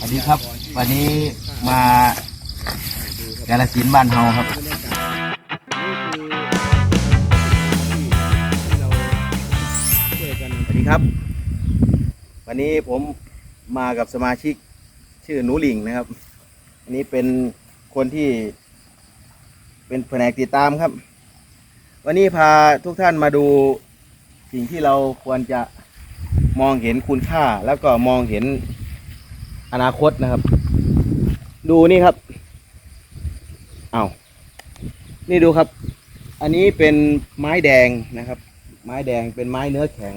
สวัสดีครับ วันนี้มากาลสินบ้านเฮาครับ สวัสดีครับ วันนี้ผมมากับสมาชิกชื่อหนูหลิงนะครับ อันนี้เป็นคนที่เป็นแผนกติดตามครับ วันนี้พาทุกท่านมาดูสิ่งที่เราควรจะมองเห็นคุณค่าแล้วก็มองเห็น อนาคตนะครับ ดูนี่ครับเอานี่ดูครับ อันนี้เป็นไม้แดงนะครับ ไม้แดงเป็นไม้เนื้อแข็ง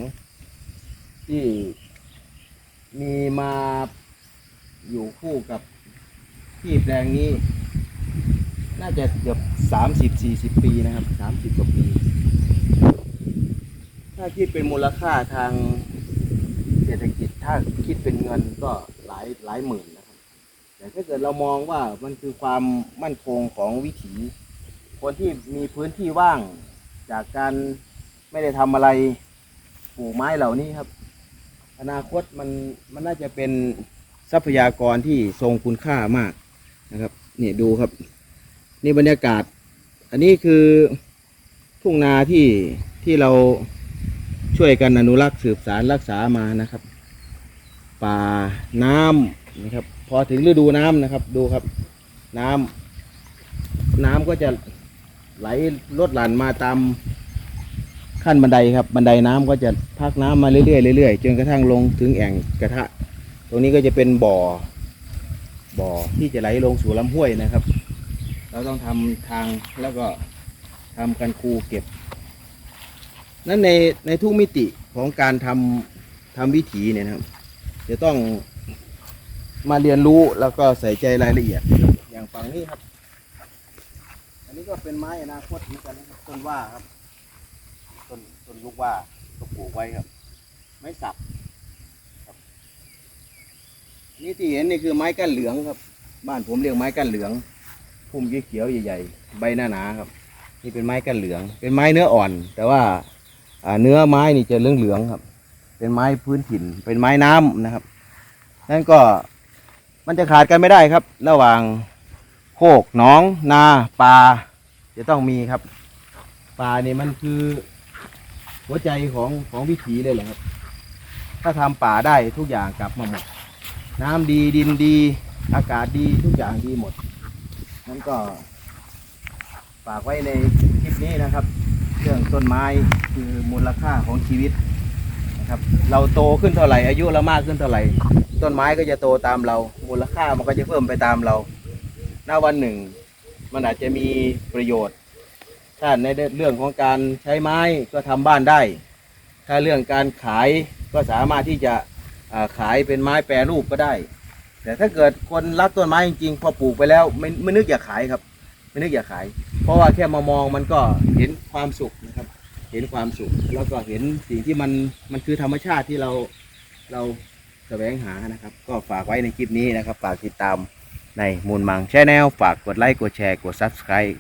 ที่มีมาอยู่คู่กับที่แปลงนี้ น่าจะเกือบสามสิบสี่สิบปีนะครับสามสิบกว่าปี ถ้าคิดเป็นมูลค่าทางเศรษฐกิจถ้าคิดเป็นเงินก็หายหลายหมื่นนะครับ แต่ถ้าเกิดเรามองว่ามันคือความมั่นคงของวิถี คนที่มีพื้นที่ว่างจากการไม่ได้ทำอะไรปลูกไม้เหล่านี้ครับ อนาคตมันมันน่าจะเป็นทรัพยากรที่ทรงคุณค่ามากนะครับนี่ดูครับ นี่บรรยากาศ อันนี้คือทุ่งนาที่ที่เราช่วยกันอนุรักษ์สืบสารรักษามานะครับ ป่าน้ำนะครับ พอถึงฤดูน้ำนะครับ ดูครับ น้ำน้ำก็จะไหลลดหลั่นมาตามขั้นบันไดครับ บันไดน้ำก็จะพักน้ำมาเรื่อยๆเรื่อยๆจนกระทั่งลงถึงแอ่งกระทะ ตรงนี้ก็จะเป็นบ่อ บ่อที่จะไหลลงสู่ลำห้วยนะครับ เราต้องทำทางแล้วก็ทำกันคูเก็บ นั้นในในทุกมิติของการทำทำวิถีเนี่ยนะครับ จะต้องมาเรียนรู้แล้วก็ใส่ใจรายละเอียด อย่างฝั่งนี้ครับ อันนี้ก็เป็นไม้อนาคตเหมือนกันนะครับต้นว่าครับต้นต้นลูกว่าก็ปลูกไว้ครับ ไม้สับครับนี่ที่เห็นนี่คือไม้ก้านเหลืองครับ บ้านผมเรียกไม้ก้านเหลืองพุ่มเขียวใหญ่ๆใบหน้าหนาครับ นี่เป็นไม้ก้านเหลือง เป็นไม้เนื้ออ่อน แต่ว่าอ่าเนื้อไม้นี่จะเหลืองๆครับ เป็นไม้พื้นถิ่น เป็นไม้น้ำนะครับนั่นก็มันจะขาดกันไม่ได้ครับ ระหว่างโคกหนองนาปลาจะต้องมีครับปลานี่มันคือ หัวใจของของวิถีเลยแหละครับ ถ้าทำป่าได้ทุกอย่างกลับมาหมดน้ำดีดินดี อากาศดีทุกอย่างดีหมดนั่นก็ฝากไว้ในคลิปนี้นะครับ เรื่องต้นไม้คือมูลค่าของชีวิต ครับ เราโตขึ้นเท่าไหร่ อายุเรามากขึ้นเท่าไหร่ ต้นไม้ก็จะโตตามเรา มูลค่ามันก็จะเพิ่มไปตามเราหน้าวันหนึ่ง มันอาจจะมีประโยชน์ ถ้าในเรื่องของการใช้ไม้ก็ทำบ้านได้ ถ้าเรื่องการขายก็สามารถที่จะขายเป็นไม้แปรรูปก็ได้ แต่ถ้าเกิดคนรักต้นไม้จริงๆพอปลูกไปแล้วไม่ไม่นึกอยากขายครับ ไม่นึกอยากขาย เพราะว่าแค่มามองมันก็เห็นความสุข เห็นความสุข แล้วก็เห็นสิ่งที่มันมันคือธรรมชาติที่เราเราแสวงหานะครับ ก็ฝากไว้ในคลิปนี้นะครับ ฝากติดตามในมูลมังแชนแนลฝากกดไลค์กดแชร์กด Subscribe